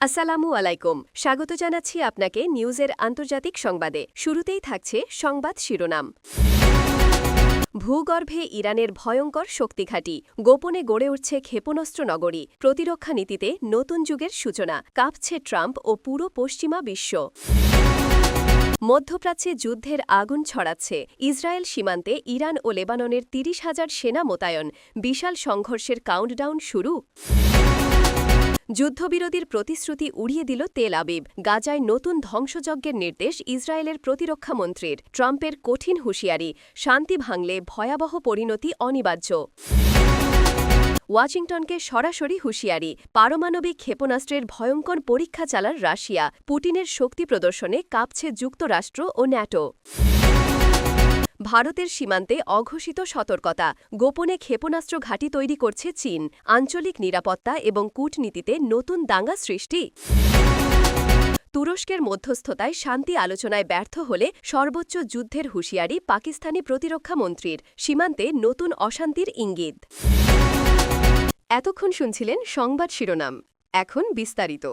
আসসালামু আলাইকুম। স্বাগত জানাচ্ছি আপনাকে নিউজের আন্তর্জাতিক সংবাদে। শুরুতেই থাকছে সংবাদ শিরোনাম। ভূগর্ভে ইরানের ভয়ঙ্কর শক্তিঘাঁটি, গোপনে গড়ে উঠছে ক্ষেপণাস্ত্র নগরী, প্রতিরক্ষা নীতিতে নতুন যুগের সূচনা, কাঁপছে ট্রাম্প ও পুরো পশ্চিমা বিশ্ব। মধ্যপ্রাচ্যে যুদ্ধের আগুন ছড়াচ্ছে। ইসরায়েল সীমান্তে ইরান ও লেবাননের তিরিশ হাজার সেনা মোতায়েন। বিশাল সংঘর্ষের কাউন্টডাউন শুরু। যুদ্ধবিরতির প্রতিশ্রুতি উড়িয়ে দিল তেল আবিব। গাজায় নতুন ধ্বংসযজ্ঞের নির্দেশ ইসরায়েলের প্রতিরক্ষা মন্ত্রীর। ট্রাম্পের কঠিন হুঁশিয়ারি, শান্তি ভাঙলে ভয়াবহ পরিণতি অনিবার্য। ওয়াশিংটনকে সরাসরি হুঁশিয়ারি, পারমাণবিক ক্ষেপণাস্ত্রের ভয়ঙ্কর পরীক্ষা চালার রাশিয়া। পুটিনের শক্তি প্রদর্শনে কাঁপছে যুক্তরাষ্ট্র ও ন্যাটো। ভারতের সীমান্তে অঘোষিত সতর্কতা, গোপনে ক্ষেপণাস্ত্র ঘাঁটি তৈরি করছে চীন, আঞ্চলিক নিরাপত্তা এবং কূটনীতিতে নতুন দাঙ্গা সৃষ্টি। তুরস্কের মধ্যস্থতায় শান্তি আলোচনায় ব্যর্থ হলে সর্বোচ্চ যুদ্ধের হুঁশিয়ারি পাকিস্তানি প্রতিরক্ষা মন্ত্রীর, সীমান্তে নতুন অশান্তির ইঙ্গিত। এতক্ষণ শুনছিলেন সংবাদ শিরোনাম, এখন বিস্তারিত।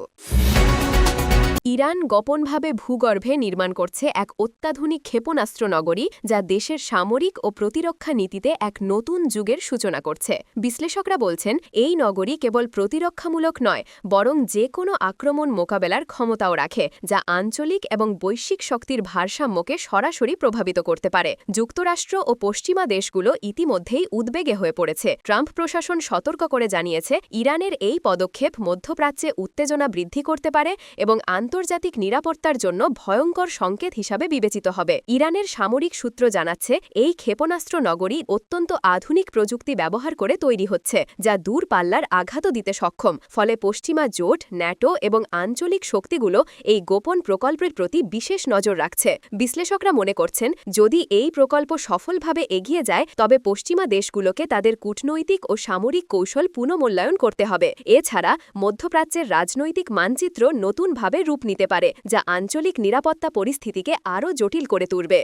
ইরান গোপনভাবে ভূগর্ভে নির্মাণ করছে এক অত্যাধুনিক ক্ষেপণাস্ত্র নগরী যা দেশের সামরিক ও প্রতিরক্ষা নীতিতে এক নতুন যুগের সূচনা করছে। বিশ্লেষকরা বলছেন, এই নগরী কেবল প্রতিরক্ষামূলক নয়, বরং যে কোনো আক্রমণ মোকাবেলার ক্ষমতাও রাখে, যা আঞ্চলিক এবং বৈশ্বিক শক্তির ভারসাম্যকে সরাসরি প্রভাবিত করতে পারে। যুক্তরাষ্ট্র ও পশ্চিমা দেশগুলো ইতিমধ্যেই উদ্বেগে হয়ে পড়েছে। ট্রাম্প প্রশাসন সতর্ক করে জানিয়েছে, ইরানের এই পদক্ষেপ মধ্যপ্রাচ্যে উত্তেজনা বৃদ্ধি করতে পারে এবং আন্তর্জাতিক নিরাপত্তার জন্য ভয়ঙ্কর সংকেত হিসাবে বিবেচিত হবে। ইরানের সামরিক সূত্র জানাচ্ছে, এই ক্ষেপণাস্ত্র নগরী অত্যন্ত আধুনিক প্রযুক্তি ব্যবহার করে তৈরি হচ্ছে, যা দূর পাল্লার আঘাতও দিতে সক্ষম। ফলে পশ্চিমা জোট, ন্যাটো এবং আঞ্চলিক শক্তিগুলো এই গোপন প্রকল্পের প্রতি বিশেষ নজর রাখছে। বিশ্লেষকরা মনে করছেন, যদি এই প্রকল্প সফলভাবে এগিয়ে যায়, তবে পশ্চিমা দেশগুলোকে তাদের কূটনৈতিক ও সামরিক কৌশল পুনঃমূল্যায়ন করতে হবে। এছাড়া মধ্যপ্রাচ্যের রাজনৈতিক মানচিত্র নতুনভাবে রূপ নিতে পারে যা আঞ্চলিক নিরাপত্তা পরিস্থিতিকে আরও জটিল করে তুলবে।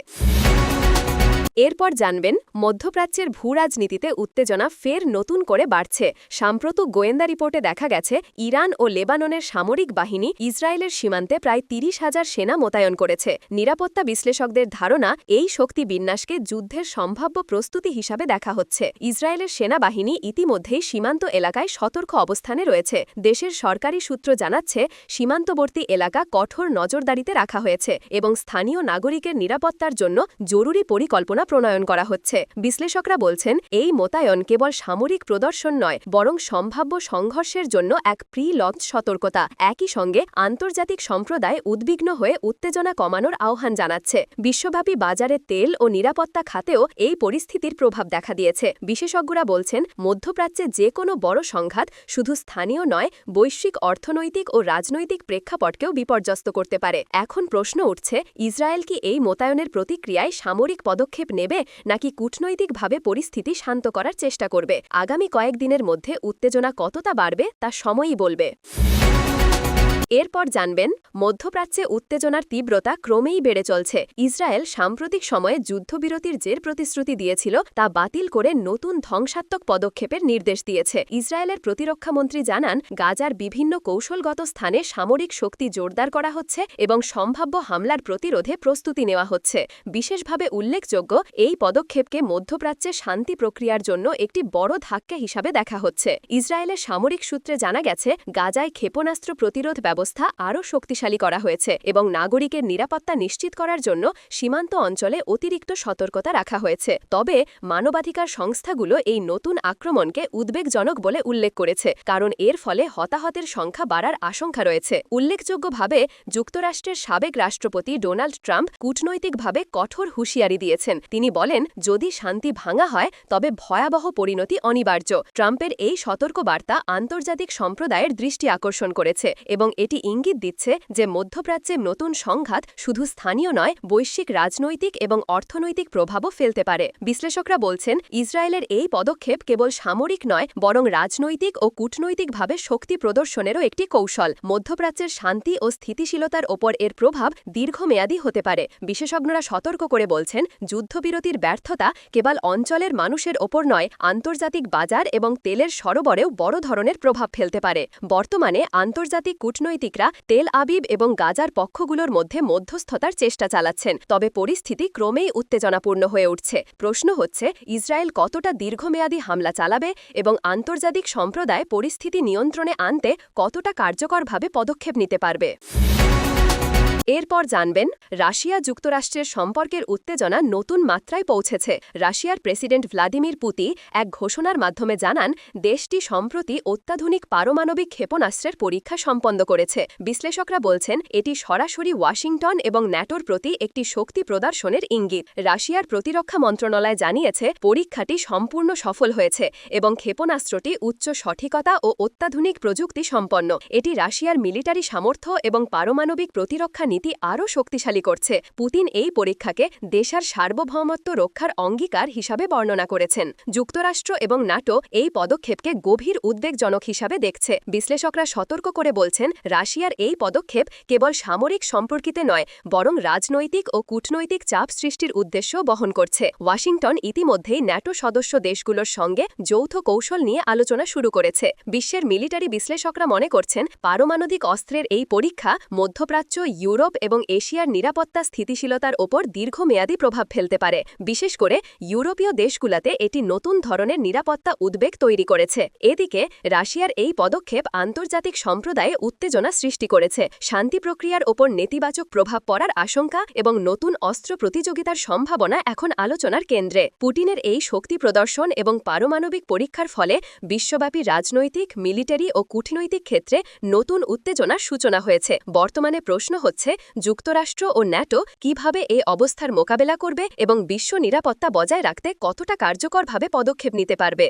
এরপর জানবেন, মধ্যপ্রাচ্যের ভূরাজনীতিতে উত্তেজনা ফের নতুন করে বাড়ছে। সাম্প্রতিক গোয়েন্দা রিপোর্টে দেখা গেছে, ইরান ও লেবাননের সামরিক বাহিনী ইসরায়েলের সীমান্তে প্রায় তিরিশ হাজার সেনা মোতায়েন করেছে। নিরাপত্তা বিশ্লেষকদের ধারণা, এই শক্তি বিন্যাসকে যুদ্ধের সম্ভাব্য প্রস্তুতি হিসাবে দেখা হচ্ছে। ইসরায়েলের সেনাবাহিনী ইতিমধ্যেই সীমান্ত এলাকায় সতর্ক অবস্থানে রয়েছে। দেশের সরকারি সূত্র জানাচ্ছে, সীমান্তবর্তী এলাকা কঠোর নজরদারিতে রাখা হয়েছে এবং স্থানীয় নাগরিকের নিরাপত্তার জন্য জরুরি পরিকল্পনা প্রণয়ন করা হচ্ছে। বিশ্লেষকরা বলছেন, এই মোতায়ন কেবল সামরিক প্রদর্শন নয়, বরং সম্ভাব্য সংঘর্ষের জন্য এক প্রি লঞ্চ সতর্কতা। একই সঙ্গে আন্তর্জাতিক সম্প্রদায় উদ্বিগ্ন হয়ে উত্তেজনা কমানোর আহ্বান জানাচ্ছে। বিশ্বব্যাপী বাজারে তেল ও নিরাপত্তা খাতেও এই পরিস্থিতির প্রভাব দেখা দিয়েছে। বিশেষজ্ঞরা বলছেন, মধ্যপ্রাচ্যে যে কোনো বড় সংঘাত শুধু স্থানীয় নয়, বৈশ্বিক অর্থনৈতিক ও রাজনৈতিক প্রেক্ষাপটকেও বিপর্যস্ত করতে পারে। এখন প্রশ্ন উঠছে, ইসরায়েল কি এই মোতায়নের প্রতিক্রিয়ায় সামরিক পদক্ষেপ নেবে নাকি কূটনৈতিকভাবে পরিস্থিতি শান্ত করার চেষ্টা করবে? আগামী কয়েকদিনের মধ্যে উত্তেজনা কতটা বাড়বে তা সময়ই বলবে। এরপর জানবেন, মধ্যপ্রাচ্যে উত্তেজনার তীব্রতা ক্রমেই বেড়ে চলছে। ইসরায়েল সাম্প্রতিক সময়ে যুদ্ধবিরতির জের প্রতিশ্রুতি দিয়েছিল, তা বাতিল করে নতুন ধ্বংসাত্মক পদক্ষেপের নির্দেশ দিয়েছে। ইসরায়েলের প্রতিরক্ষামন্ত্রী জানান, গাজার বিভিন্ন কৌশলগত স্থানে সামরিক শক্তি জোরদার করা হচ্ছে এবং সম্ভাব্য হামলার প্রতিরোধে প্রস্তুতি নেওয়া হচ্ছে। বিশেষভাবে উল্লেখযোগ্য, এই পদক্ষেপকে মধ্যপ্রাচ্যে শান্তি প্রক্রিয়ার জন্য একটি বড় ধাক্কা হিসাবে দেখা হচ্ছে। ইসরায়েলের সামরিক সূত্রে জানা গেছে, গাজায় ক্ষেপণাস্ত্র প্রতিরোধ ব্যবস্থা ব্যবস্থা আরও শক্তিশালী করা হয়েছে এবং নাগরিকের নিরাপত্তা নিশ্চিত করার জন্য সীমান্ত অঞ্চলে অতিরিক্ত সতর্কতা রাখা হয়েছে। তবে মানবাধিকার সংস্থাগুলো এই নতুন আক্রমণকে উদ্বেগজনক বলে উল্লেখ করেছে, কারণ এর ফলে হতাহতের সংখ্যা বাড়ার আশঙ্কা রয়েছে। উল্লেখযোগ্যভাবে, যুক্তরাষ্ট্রের সাবেক রাষ্ট্রপতি ডোনাল্ড ট্রাম্প কূটনৈতিকভাবে কঠোর হুঁশিয়ারি দিয়েছেন। তিনি বলেন, যদি শান্তি ভাঙা হয়, তবে ভয়াবহ পরিণতি অনিবার্য। ট্রাম্পের এই সতর্কবার্তা আন্তর্জাতিক সম্প্রদায়ের দৃষ্টি আকর্ষণ করেছে এবং এটি এটি ইঙ্গিত দিচ্ছে যে মধ্যপ্রাচ্যে নতুন সংঘাত শুধু স্থানীয় নয়, বৈশ্বিক রাজনৈতিক এবং অর্থনৈতিক প্রভাবও ফেলতে পারে। বিশ্লেষকরা বলছেন, ইসরায়েলের এই পদক্ষেপ কেবল সামরিক নয়, বরং রাজনৈতিক ও কূটনৈতিকভাবে শক্তি প্রদর্শনেরও একটি কৌশল। মধ্যপ্রাচ্যের শান্তি ও স্থিতিশীলতার ওপর এর প্রভাব দীর্ঘমেয়াদী হতে পারে। বিশেষজ্ঞরা সতর্ক করে বলছেন, যুদ্ধবিরতির ব্যর্থতা কেবল অঞ্চলের মানুষের ওপর নয়, আন্তর্জাতিক বাজার এবং তেলের সরবরেও বড় ধরনের প্রভাব ফেলতে পারে। বর্তমানে আন্তর্জাতিক কূটনৈতিক কূটনীতিকরা তেল আবিব এবং গাজার পক্ষগুলোর মধ্যে মধ্যস্থতার চেষ্টা চালাচ্ছেন, তবে পরিস্থিতি ক্রমেই উত্তেজনাপূর্ণ হয়ে উঠছে। প্রশ্ন হচ্ছে, ইসরায়েল কতটা দীর্ঘমেয়াদী হামলা চালাবে এবং আন্তর্জাতিক সম্প্রদায় পরিস্থিতি নিয়ন্ত্রণে আনতে কতটা কার্যকরভাবে পদক্ষেপ নিতে পারবে? এরপর জানবেন, রাশিয়া যুক্তরাষ্ট্রের সম্পর্কের উত্তেজনা নতুন মাত্রায় পৌঁছেছে। রাশিয়ার প্রেসিডেন্ট ভ্লাদিমির পুতি এক ঘোষণার মাধ্যমে জানান, দেশটি সম্প্রতি অত্যাধুনিক পারমাণবিক ক্ষেপণাস্ত্রের পরীক্ষা সম্পন্ন করেছে। বিশ্লেষকরা বলছেন, এটি সরাসরি ওয়াশিংটন এবং ন্যাটোর প্রতি একটি শক্তি প্রদর্শনের ইঙ্গিত। রাশিয়ার প্রতিরক্ষা মন্ত্রণালয় জানিয়েছে, পরীক্ষাটি সম্পূর্ণ সফল হয়েছে এবং ক্ষেপণাস্ত্রটি উচ্চ সঠিকতা ও অত্যাধুনিক প্রযুক্তি সম্পন্ন। এটি রাশিয়ার মিলিটারি সামর্থ্য এবং পারমাণবিক প্রতিরক্ষা নীতি আরও শক্তিশালী করছে। পুতিন এই পরীক্ষাকে দেশার সার্বভৌমত্ব রক্ষার অঙ্গীকার হিসাবে বর্ণনা করেছেন। যুক্তরাষ্ট্র এবং নাটো এই পদক্ষেপকে গভীর উদ্বেগজনক হিসাবে দেখছে। বিশ্লেষকরা সতর্ক করে বলছেন, রাশিয়ার এই পদক্ষেপ কেবল সামরিক সম্পর্কিতে নয়, বরং রাজনৈতিক ও কূটনৈতিক চাপ সৃষ্টির উদ্দেশ্য বহন করছে। ওয়াশিংটন ইতিমধ্যেই ন্যাটো সদস্য দেশগুলোর সঙ্গে যৌথ কৌশল নিয়ে আলোচনা শুরু করেছে। বিশ্বের মিলিটারি বিশ্লেষকরা মনে করছেন, পারমাণবিক অস্ত্রের এই পরীক্ষা মধ্যপ্রাচ্য, ইউরোপ এবং এশিয়ার নিরাপত্তা স্থিতিশীলতার ওপর দীর্ঘমেয়াদী প্রভাব ফেলতে পারে। বিশেষ করে ইউরোপীয় দেশগুলোতে এটি নতুন ধরনের নিরাপত্তা উদ্বেগ তৈরি করেছে। এদিকে, রাশিয়ার এই পদক্ষেপ আন্তর্জাতিক সম্প্রদায়ে উত্তেজনা সৃষ্টি করেছে। শান্তি প্রক্রিয়ার ওপর নেতিবাচক প্রভাব পড়ার আশঙ্কা এবং নতুন অস্ত্র প্রতিযোগিতার সম্ভাবনা এখন আলোচনার কেন্দ্রে। পুটিনের এই শক্তি প্রদর্শন এবং পারমাণবিক পরীক্ষার ফলে বিশ্বব্যাপী রাজনৈতিক, মিলিটারি ও কূটনৈতিক ক্ষেত্রে নতুন উত্তেজনার সূচনা হয়েছে। বর্তমানে প্রশ্ন হচ্ছে যুক্তরাষ্ট্র ও ন্যাটো কীভাবে এই অবস্থার মোকাবেলা করবে এবং বিশ্ব নিরাপত্তা বজায় রাখতে কতটা কার্যকরভাবে পদক্ষেপ নিতে পারবে।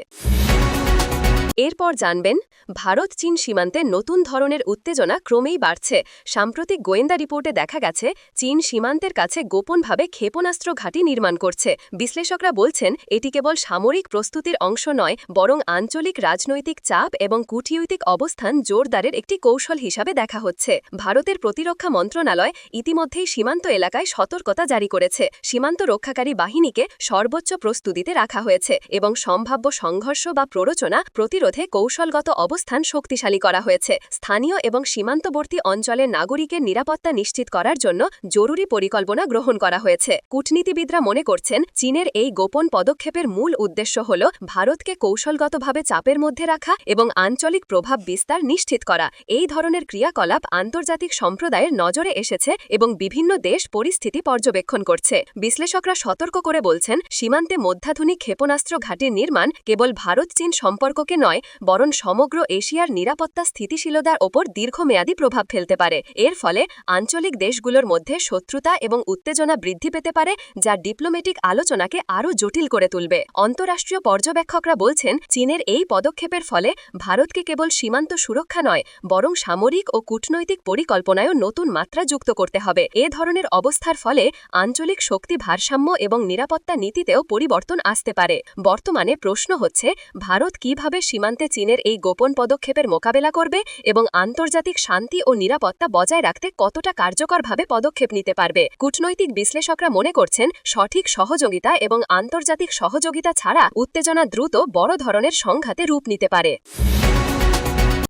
এরপর জানবেন, ভারত চীন সীমান্তে নতুন ধরনের উত্তেজনা ক্রমেই বাড়ছে। সাম্প্রতিক গোয়েন্দা রিপোর্টে দেখা গেছে, চীন সীমান্তের কাছে গোপনভাবে ক্ষেপণাস্ত্র ঘাঁটি নির্মাণ করছে। বিশ্লেষকরা বলছেন, এটি কেবল সামরিক প্রস্তুতির অংশ নয়, বরং আঞ্চলিক রাজনৈতিক চাপ এবং কূটনৈতিক অবস্থান জোরদারের একটি কৌশল হিসাবে দেখা হচ্ছে। ভারতের প্রতিরক্ষা মন্ত্রণালয় ইতিমধ্যেই সীমান্ত এলাকায় সতর্কতা জারি করেছে। সীমান্ত রক্ষাকারী বাহিনীকে সর্বোচ্চ প্রস্তুতিতে রাখা হয়েছে এবং সম্ভাব্য সংঘর্ষ বা প্ররোচনা প্রতিরোধে কৌশলগত অবস্থান শক্তিশালী করা হয়েছে। স্থানীয় এবং সীমান্তবর্তী অঞ্চলের নাগরিকের নিরাপত্তা নিশ্চিত করার জন্য জরুরি পরিকল্পনা গ্রহণ করা হয়েছে। কূটনীতিবিদরা মনে করছেন, চীনের এই গোপন পদক্ষেপের মূল উদ্দেশ্য হল ভারতকে কৌশলগতভাবে চাপের মধ্যে রাখা এবং আঞ্চলিক প্রভাব বিস্তার নিশ্চিত করা। এই ধরনের ক্রিয়াকলাপ আন্তর্জাতিক সম্প্রদায়ের নজরে এসেছে এবং বিভিন্ন দেশ পরিস্থিতি পর্যবেক্ষণ করছে। বিশ্লেষকরা সতর্ক করে বলছেন, সীমান্তে মধ্যাধুনিক ক্ষেপণাস্ত্র ঘাটির নির্মাণ কেবল ভারত চীন সম্পর্ককে নয় বরং সমগ্র এশিয়ার নিরাপত্তা স্থিতিশীলতার ওপর দীর্ঘমেয়াদী প্রভাব ফেলতে পারে। এর ফলে আঞ্চলিক দেশগুলোর মধ্যে শত্রুতা এবং উত্তেজনা বৃদ্ধি পেতে পারে, যা ডিপ্লোমেটিক আলোচনাকে আরও জটিল করে তুলবে। অন্তরাষ্ট্রীয় পর্যবেক্ষকরা বলছেন, চীনের এই পদক্ষেপের ফলে ভারতকে কেবল সীমান্ত সুরক্ষা নয়, বরং সামরিক ও কূটনৈতিক পরিকল্পনায়ও নতুন মাত্রা যুক্ত করতে হবে। এ ধরনের অবস্থার ফলে আঞ্চলিক শক্তি ভারসাম্য এবং নিরাপত্তা নীতিতেও পরিবর্তন আসতে পারে। বর্তমানে প্রশ্ন হচ্ছে, ভারত কীভাবে সীমান্তে চীনের এই গোপন পদক্ষেপের মোকাবেলা করবে এবং আন্তর্জাতিক শান্তি ও নিরাপত্তা বজায় রাখতে কতটা কার্যকরভাবে পদক্ষেপ নিতে পারবে। কূটনৈতিক বিশ্লেষকরা মনে করছেন, সঠিক সহযোগিতা এবং আন্তর্জাতিক সহযোগিতা ছাড়া উত্তেজনা দ্রুত বড় ধরনের সংঘাতে রূপ নিতে পারে।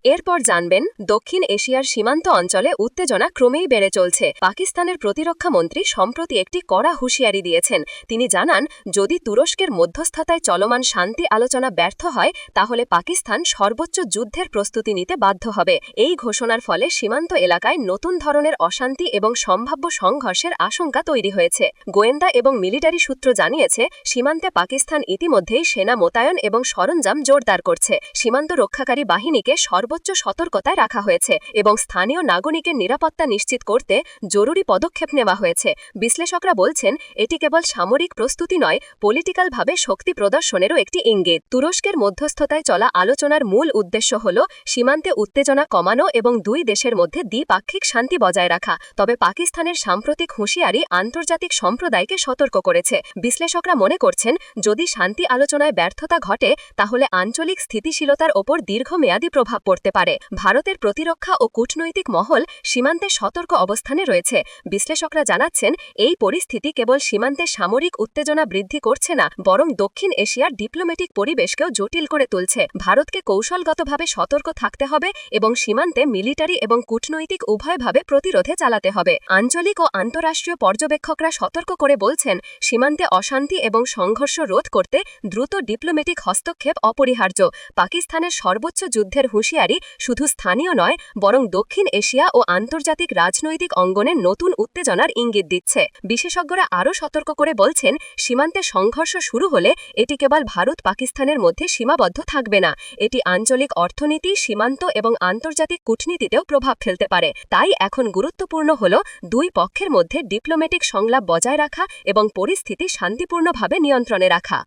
এরপর জানবেন, দক্ষিণ এশিয়ার সীমান্ত অঞ্চলে উত্তেজনা ক্রমেই বেড়ে চলছে। পাকিস্তানের প্রতিরক্ষা মন্ত্রী সম্প্রতি একটি কড়া হুঁশিয়ারি দিয়েছেন। তিনি জানান, যদি তুরস্কের মধ্যস্থতায় চলমান শান্তি আলোচনা ব্যর্থ হয়, তাহলে পাকিস্তান সর্বোচ্চ যুদ্ধের প্রস্তুতি নিতে বাধ্য হবে। এই ঘোষণার ফলে সীমান্ত এলাকায় নতুন ধরনের অশান্তি এবং সম্ভাব্য সংঘর্ষের আশঙ্কা তৈরি হয়েছে। গোয়েন্দা এবং মিলিটারি সূত্র জানিয়েছে, সীমান্তে পাকিস্তান ইতিমধ্যেই সেনা মোতায়েন এবং সরঞ্জাম জোরদার করছে। সীমান্ত রক্ষাকারী বাহিনীকে সর্ব সর্বোচ্চ সতর্কতায় রাখা হয়েছে এবং স্থানীয় নাগরিকের নিরাপত্তা নিশ্চিত করতে জরুরি পদক্ষেপ নেওয়া হয়েছে। বিশ্লেষকরা বলছেন, এটি কেবল সামরিক প্রস্তুতি নয়, পলিটিক্যালভাবে শক্তি প্রদর্শনেরও একটি ইঙ্গিত। তুরস্কের মধ্যস্থতায় চলা আলোচনার মূল উদ্দেশ্য হল সীমান্তে উত্তেজনা কমানো এবং দুই দেশের মধ্যে দ্বিপাক্ষিক শান্তি বজায় রাখা। তবে পাকিস্তানের সাম্প্রতিক হুঁশিয়ারি আন্তর্জাতিক সম্প্রদায়কে সতর্ক করেছে। বিশ্লেষকরা মনে করছেন, যদি শান্তি আলোচনায় ব্যর্থতা ঘটে, তাহলে আঞ্চলিক স্থিতিশীলতার ওপর দীর্ঘমেয়াদী প্রভাব পড়তে করতে পারে। ভারতের প্রতিরক্ষা ও কূটনৈতিক মহল সীমান্তে সতর্ক অবস্থানে রয়েছে। বিশ্লেষকরা জানাচ্ছেন, এই পরিস্থিতি কেবল সীমান্তে সামরিক উত্তেজনা বৃদ্ধি করছে না, বরং দক্ষিণ এশিয়ার ডিপ্লোম্যাটিক পরিবেশকেও জটিল করে তুলছে। ভারতকে কৌশলগতভাবে সতর্ক থাকতে হবে এবং সীমান্তে মিলিটারি এবং কূটনৈতিক উভয়ভাবে প্রতিরোধে চালাতে হবে। আঞ্চলিক ও আন্তঃরাষ্ট্রীয় পর্যবেক্ষকরা সতর্ক করে বলছেন, সীমান্তে অশান্তি এবং সংঘর্ষ রোধ করতে দ্রুত ডিপ্লোম্যাটিক হস্তক্ষেপ অপরিহার্য। পাকিস্তানের সর্বোচ্চ যুদ্ধের হুঁশিয়ারি শুধু স্থানীয় নয়, বরং দক্ষিণ এশিয়া ও আন্তর্জাতিক রাজনৈতিক অঙ্গনে নতুন উত্তেজনার ইঙ্গিত দিচ্ছে। বিশেষজ্ঞরা আরও সতর্ক করে বলছেন, সীমান্তে সংঘর্ষ শুরু হলে এটি কেবল ভারত পাকিস্তানের মধ্যে সীমাবদ্ধ থাকবে না। এটি আঞ্চলিক অর্থনীতি, সীমান্ত এবং আন্তর্জাতিক কূটনীতিতেও প্রভাব ফেলতে পারে। তাই এখন গুরুত্বপূর্ণ হল দুই পক্ষের মধ্যে ডিপ্লোম্যাটিক সংলাপ বজায় রাখা এবং পরিস্থিতি শান্তিপূর্ণভাবে নিয়ন্ত্রণে রাখা।